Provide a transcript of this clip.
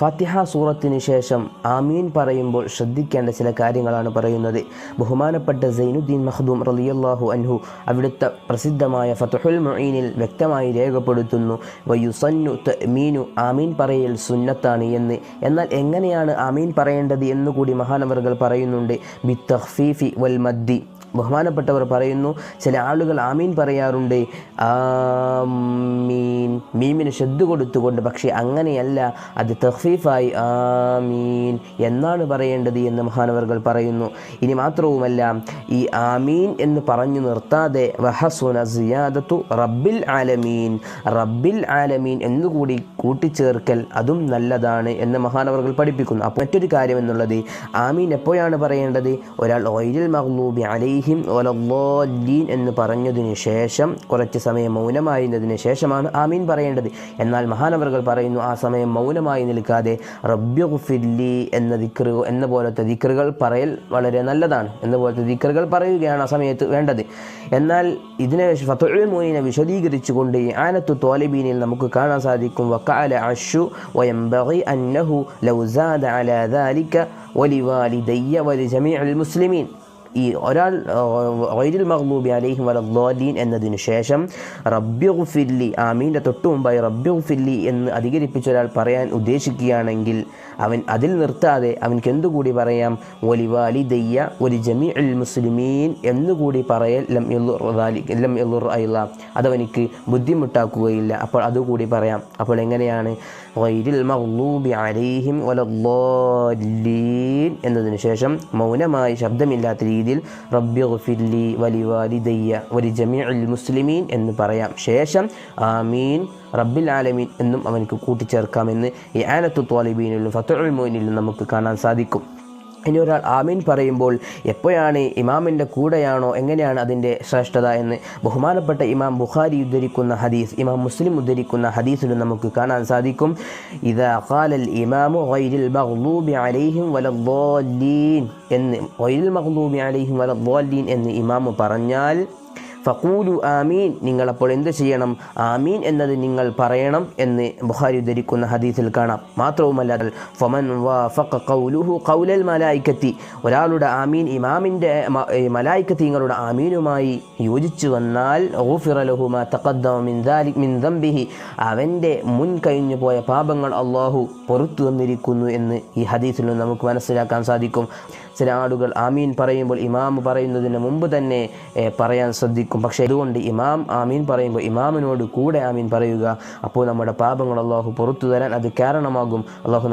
ഫാത്തിഹ സൂറത്തിന് ശേഷം ആമീൻ പറയുമ്പോൾ ശ്രദ്ധിക്കേണ്ട ചില കാര്യങ്ങളാണ് പറയുന്നത്. ബഹുമാനപ്പെട്ട സൈനുദ്ദീൻ മഹദൂം റലിയല്ലാഹു അൻഹു അവിടുത്തെ പ്രസിദ്ധമായ ഫതുഹുൽ മുഈനിൽ വ്യക്തമായി രേഖപ്പെടുത്തുന്നു വയുസന്നു മീനു ആമീൻ പറയൽ സുന്നത്താണ് എന്ന്. എന്നാൽ എങ്ങനെയാണ് ആമീൻ പറയേണ്ടത് എന്നുകൂടി മഹാനവറുകൾ പറയുന്നുണ്ട് ബി തഹ്ഫീഫി വൽ മദ്ദി ബഹുമാനപ്പെട്ടവർ പറയുന്നു ചില ആളുകൾ ആമീൻ പറയാറുണ്ട്. ആമീൻ. മീമിന് ശ്രദ്ധ കൊടുത്തുകൊണ്ട് പക്ഷേ അങ്ങനെയല്ല അത് തഖ്ഫീഫായി ആമീൻ എന്നാണ് പറയേണ്ടത് എന്ന് മഹാനവർകൾ പറയുന്നു. ഇനി മാത്രവുമല്ല ഈ ആമീൻ എന്ന് പറഞ്ഞു നിർത്താതെ വഹസുന റബ്ബിൽ ആലമീൻ. റബ്ബിൽ ആലമീൻ എന്നുകൂടി കൂട്ടിച്ചേർക്കൽ അതും നല്ലതാണ് എന്ന് മഹാനവർകൾ പഠിപ്പിക്കുന്നു. അപ്പോൾ മറ്റൊരു കാര്യം എന്നുള്ളത് ആമീൻ എപ്പോഴാണ് പറയേണ്ടത്? ഒരാൾ ഓയിലിൽ മഹ്ലൂബി അലൈഹിം അലൈഹിം വലദ്ദീൻ എന്ന് പറഞ്ഞതിനു ശേഷം കുറച്ച് സമയം മൗനമായിരുന്നതിന് ശേഷമാണ് ആമീൻ പറയേണ്ടത്. എന്നാൽ മഹാനവറുകൾ പറയുന്നു ആ സമയം മൗനമായി നിൽക്കാതെ റബ്യുഫില്ലി എന്ന ദിക്റ് എന്ന പോലത്തെ ദിക്റുകൾ പറയൽ വളരെ നല്ലതാണ്. എന്ന പോലത്തെ ദിക്റുകൾ പറയുകയാണ് ആ സമയത്ത് വേണ്ടത്. എന്നാൽ ഇതിനെ ഫത്തുൽ മോയിനെ വിശദീകരിച്ചുകൊണ്ട് ആനത്തു തോലബീനിൽ നമുക്ക് കാണാൻ സാധിക്കും വക്കാല അഷു വയംബി അന്നഹു ലൗസാദ് അല ദാലിക്ക വലിവാലിദയ്യ വലി ജമീ അൽ മുസ്ലിമീൻ. ഈ ഒരാൾ വൈരിൽ മഹബൂബി അലൈഹി വലദ്ദീൻ എന്നതിന് ശേഷം റബ്യുഫില്ലി ആമീന്റെ തൊട്ടു മുമ്പായി റബ്യുഫില്ലി എന്ന് അധികരിപ്പിച്ച ഒരാൾ പറയാൻ ഉദ്ദേശിക്കുകയാണെങ്കിൽ അവൻ അതിൽ നിർത്താതെ അവൻക്ക് എന്തുകൂടി പറയാം? ഒലിവാലി ദയ്യ ഒലി ജമി അൽ മുസ്ലിമീൻ എന്നുകൂടി പറയൽ ലം ലം അയ്ല അതവനിക്ക് ബുദ്ധിമുട്ടാക്കുകയില്ല. അപ്പോൾ അതുകൂടി പറയാം. അപ്പോൾ എങ്ങനെയാണ്? വൈരിൽ മഹ്ലൂബി അലൈഹിം വലദ്ദീൻ എന്നതിന് ശേഷം മൗനമായി ശബ്ദമില്ലാത്ത രീതിയിൽ റബ്ബി വലിവാലിദയ്യ വലി ജമീഉൽ മുസ്ലിമീൻ എന്ന് പറയാം. ശേഷം ആമീൻ റബ്ബിൽ ആലമീൻ എന്നും അവനക്ക് കൂട്ടിച്ചേർക്കാമെന്ന് ഈ ആനത്തു തോലിബീനിലും ഫത്തുൽ മോയിനിലും നമുക്ക് കാണാൻ സാധിക്കും. ഇനി ഒരാൾ ആമീൻ പറയുമ്പോൾ എപ്പോഴാണ് ഇമാമിന്റെ കൂടെയാണോ എങ്ങനെയാണ് അതിന്റെ ശ്രേഷ്ഠത എന്ന് ബഹുമാനപ്പെട്ട ഇമാം ബുഖാരി ഉദ്ധരിക്കുന്ന ഹദീസ് ഇമാം മുസ്ലിം ഉദ്ധരിക്കുന്ന ഹദീസിലും നമുക്ക് കാണാൻ സാധിക്കും. ഇത് അഖാലൽ ഇമാമു വൈരിൽ മഹ്ലൂബി അലൈഹിം വലദ്ദീൻ എന്ന് വൈരിൽ മഹ്ലൂബി അലൈഹിം വലദ്ദീൻ എന്ന് ഇമാമ് പറഞ്ഞാൽ ഫക്കൂലു ആമീൻ. നിങ്ങളപ്പോൾ എന്ത് ചെയ്യണം? ആമീൻ എന്നത് നിങ്ങൾ പറയണം എന്ന് ബുഹാരി ഉദ്ധരിക്കുന്ന ഹദീസിൽ കാണാം. മാത്രവുമല്ല ഫമൻ ഖൗലുഹു ഖൗലൽ മലായിക്കത്തി. ഒരാളുടെ ആമീൻ ഇമാമിന്റെ മലായിക്കത്തി നിങ്ങളുടെ ആമീനുമായി യോജിച്ചു വന്നാൽ ഓഫിറലഹുമ ദംബിഹി. അവന്റെ മുൻ കഴിഞ്ഞു പോയ പാപങ്ങൾ അള്ളാഹു പുറത്തു വന്നിരിക്കുന്നു എന്ന് ഈ ഹദീസിൽ നമുക്ക് മനസ്സിലാക്കാൻ സാധിക്കും. ചില ആളുകൾ ആമീൻ പറയുമ്പോൾ ഇമാം പറയുന്നതിന് മുമ്പ് തന്നെ പറയാൻ ശ്രദ്ധിക്കും. പക്ഷേ അതുകൊണ്ട് ഇമാം ആമീൻ പറയുമ്പോൾ ഇമാമിനോട് കൂടെ ആമീൻ പറയുക അപ്പോൾ നമ്മുടെ പാപങ്ങൾ അള്ളാഹു പുറത്തു തരാൻ അത് കാരണമാകും. അള്ളാഹു